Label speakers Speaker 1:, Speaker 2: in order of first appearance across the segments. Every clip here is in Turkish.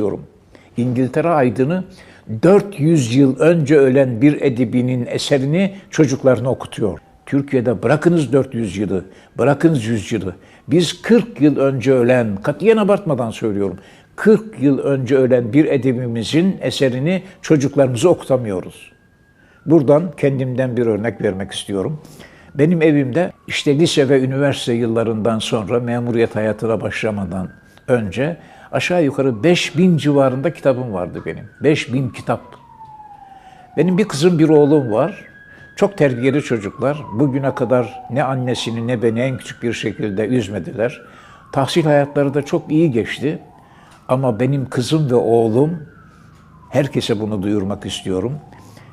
Speaker 1: diyorum. İngiltere aydını 400 yıl önce ölen bir edibinin eserini çocuklarına okutuyor. Türkiye'de bırakınız 400 yılı, bırakınız 100 yılı. Biz 40 yıl önce ölen, katiyen abartmadan söylüyorum, 40 yıl önce ölen bir edibimizin eserini çocuklarımıza okutamıyoruz. Buradan kendimden bir örnek vermek istiyorum. Benim evimde işte lise ve üniversite yıllarından sonra memuriyet hayatına başlamadan önce aşağı yukarı 5000 civarında kitabım vardı benim. 5000 kitap. Benim bir kızım bir oğlum var. Çok terbiyeli çocuklar. Bugüne kadar ne annesini ne beni en küçük bir şekilde üzmediler. Tahsil hayatları da çok iyi geçti. Ama benim kızım ve oğlum herkese bunu duyurmak istiyorum.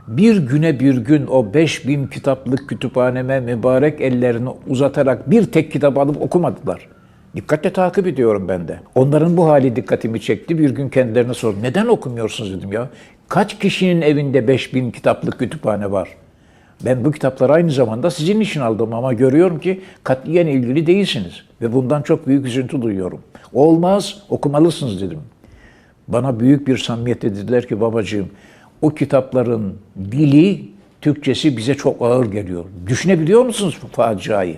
Speaker 1: Bir güne bir gün o 5000 kitaplık kütüphaneme mübarek ellerini uzatarak bir tek kitap alıp okumadılar. Dikkatle takip ediyorum ben de. Onların bu hali dikkatimi çekti. Bir gün kendilerine sordum. Neden okumuyorsunuz dedim ya. Kaç kişinin evinde 5000 kitaplık kütüphane var? Ben bu kitapları aynı zamanda sizin için aldım ama görüyorum ki katiyen ilgili değilsiniz. Ve bundan çok büyük üzüntü duyuyorum. Olmaz, okumalısınız dedim. Bana büyük bir samimiyetle dediler ki babacığım o kitapların dili, Türkçesi bize çok ağır geliyor. Düşünebiliyor musunuz bu faciayı?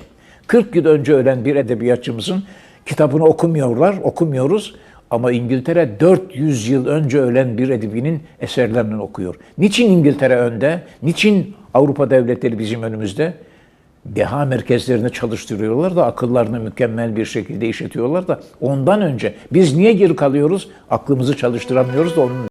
Speaker 1: 40 yıl önce ölen bir edebiyatçımızın kitabını okumuyorlar, okumuyoruz. Ama İngiltere 400 yıl önce ölen bir edibinin eserlerini okuyor. Niçin İngiltere önde? Niçin Avrupa devletleri bizim önümüzde? deha merkezlerini çalıştırıyorlar da akıllarını mükemmel bir şekilde işletiyorlar da ondan önce biz niye geri kalıyoruz? Aklımızı çalıştıramıyoruz da onun